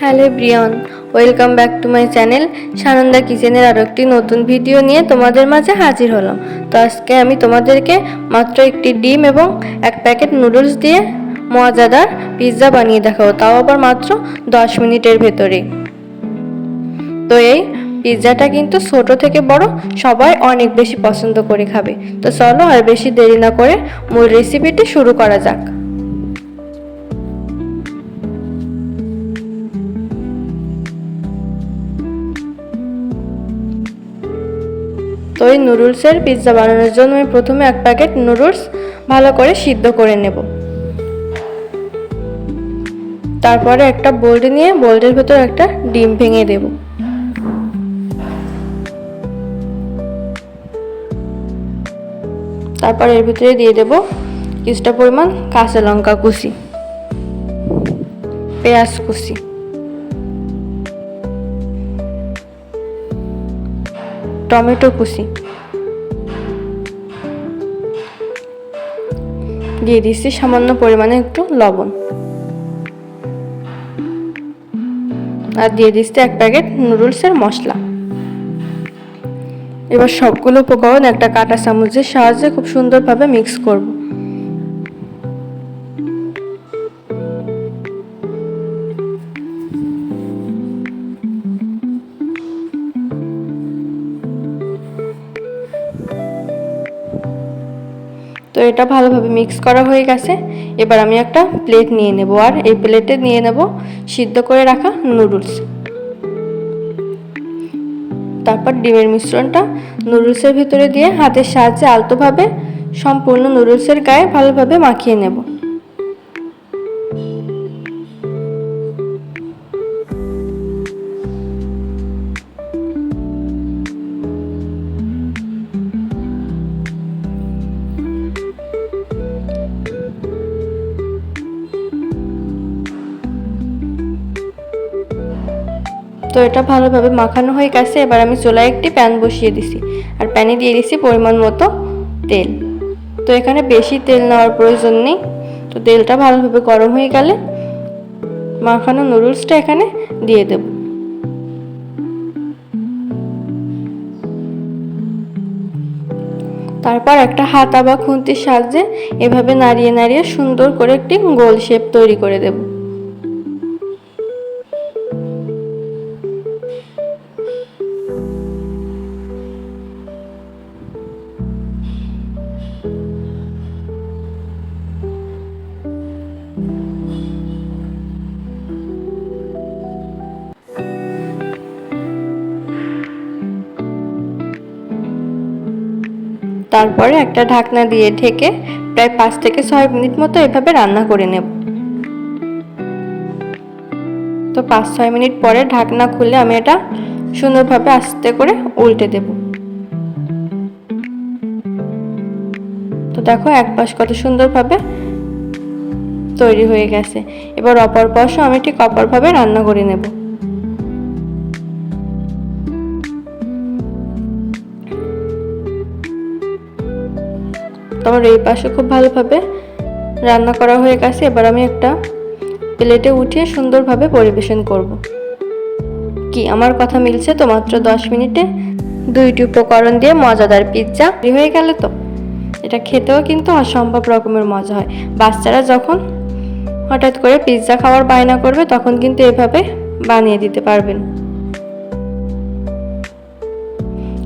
Hello Brian welcome back to my channel Sananda কিচেনের আরও একটি নতুন ভিডিও নিয়ে তোমাদের মাঝে হাজির হলাম। তো আজকে আমি তোমাদেরকে মাত্র একটি ডিম এবং এক প্যাকেট নুডলস দিয়ে মজাদার পিৎজা বানিয়ে দেখাবো, তাও আবার মাত্র দশ মিনিটের ভেতরে তো এই পিৎজাটা কিন্তু ছোট থেকে বড় সবাই অনেক বেশি পছন্দ করে খাবে। তো চলো আর বেশি দেরি না করে মূল রেসিপিটি শুরু করা যাক। তো নুডলসের পিৎজা বানানোর জন্য আমি প্রথমে এক প্যাকেট নুডলস ভালো করে সিদ্ধ করে নেব। তারপরে একটা বোল্ড নিয়ে বোল্ডের ভেতর একটা ডিম ভেঙে দেব। তারপর এর ভিতরে দিয়ে দেব কিছুটা পরিমাণ কাঁচা লঙ্কা কুচি, পেঁয়াজ কুচি। টমেটো কুচি। দিয়ে দিচ্ছি সামান্য পরিমাণে একটু লবণ। আর দিয়ে দিচ্ছি এক প্যাকেট নুডলসের মশলা। এবার সবগুলো উপকরণ একটা কাটা চামচের সাহায্যে খুব সুন্দরভাবে মিক্স করব। তো এটা ভালোভাবে মিক্স করা হয়ে গেছে। এবার আমি একটা প্লেট নিয়ে নেব আর এই প্লেটে নিয়ে নেব সিদ্ধ করে রাখা নুডলস তারপর ডিমের মিশ্রণটা নুডলসের ভিতরে দিয়ে হাতের সাহায্যে আলতোভাবে সম্পূর্ণ নুডলসের গায়ে ভালোভাবে মাখিয়ে নেব। তো এটা ভালোভাবে মাখানো হয়ে গেছে। এবার আমি চুলায় একটি প্যান বসিয়ে দিছি। আর প্যানে দিয়ে দিছি পরিমাণ মতো তেল। তো এখানে বেশি তেল নেওয়ার প্রয়োজন নেই। তো তেলটা ভালোভাবে গরম হয়ে গেলে মাখানো নুডলসটা এখানে দিয়ে দেব। তারপর একটা হাতা বা খুন্তির সাহায্যে এভাবে নাড়িয়ে নাড়িয়ে সুন্দর করে একটি গোল শেপ তৈরি করে দেবো। তারপরে একটা ঢাকনা দিয়ে ঢেকে প্রায় পাঁচ থেকে ছয় মিনিট মতো এভাবে রান্না করে নেব। তো পাঁচ ছয় মিনিট পরে ঢাকনা খুলে আমি এটা সুন্দরভাবে আস্তে করে উল্টে দেব। তো দেখো এক পাশ কত সুন্দরভাবে তৈরি হয়ে গেছে। এবার অপর পাশও আমি ঠিক অপরভাবে রান্না করে নেব। তোমার এই পাশে খুব ভালোভাবে রান্না করা হয়ে গেছে। এবার আমি একটা প্লেটে উঠিয়ে সুন্দরভাবে পরিবেশন করব। কি, আমার কথা মিলছে তো মাত্র দশ মিনিটে? দুইটি উপকরণ দিয়ে মজাদার পিৎজা হয়ে গেল তো। এটা খেতেও কিন্তু অসম্ভব রকমের মজা হয়। বাচ্চারা যখন হঠাৎ করে পিৎজা খাওয়ার বায়না করবে, তখন কিন্তু এভাবে বানিয়ে দিতে পারবেন।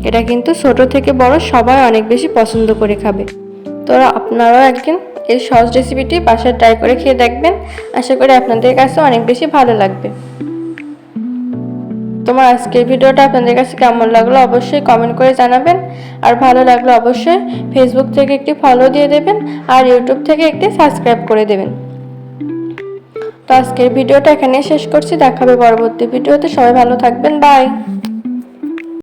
এটা কিন্তু ছোট থেকে বড় সবাই অনেক বেশি পছন্দ করে খাবে। তো আপনারাও একদিন এই সহজ রেসিপিটি বাসায় ট্রাই করে খেয়ে দেখবেন। আশা করি আপনাদের কাছে অনেক বেশি ভালো লাগবে। তোমার আজকের ভিডিওটা আপনাদের কাছে কেমন লাগল অবশ্যই কমেন্ট করে জানাবেন। আর ভালো লাগল অবশ্যই ফেসবুক থেকে একটি ফলো দিয়ে দেবেন আর ইউটিউব থেকে একটি সাবস্ক্রাইব করে দেবেন। তো আজকের ভিডিওটা এখানে শেষ করছি। দেখাবে পরবর্তী ভিডিওতে। সবাই ভালো থাকবেন। বাই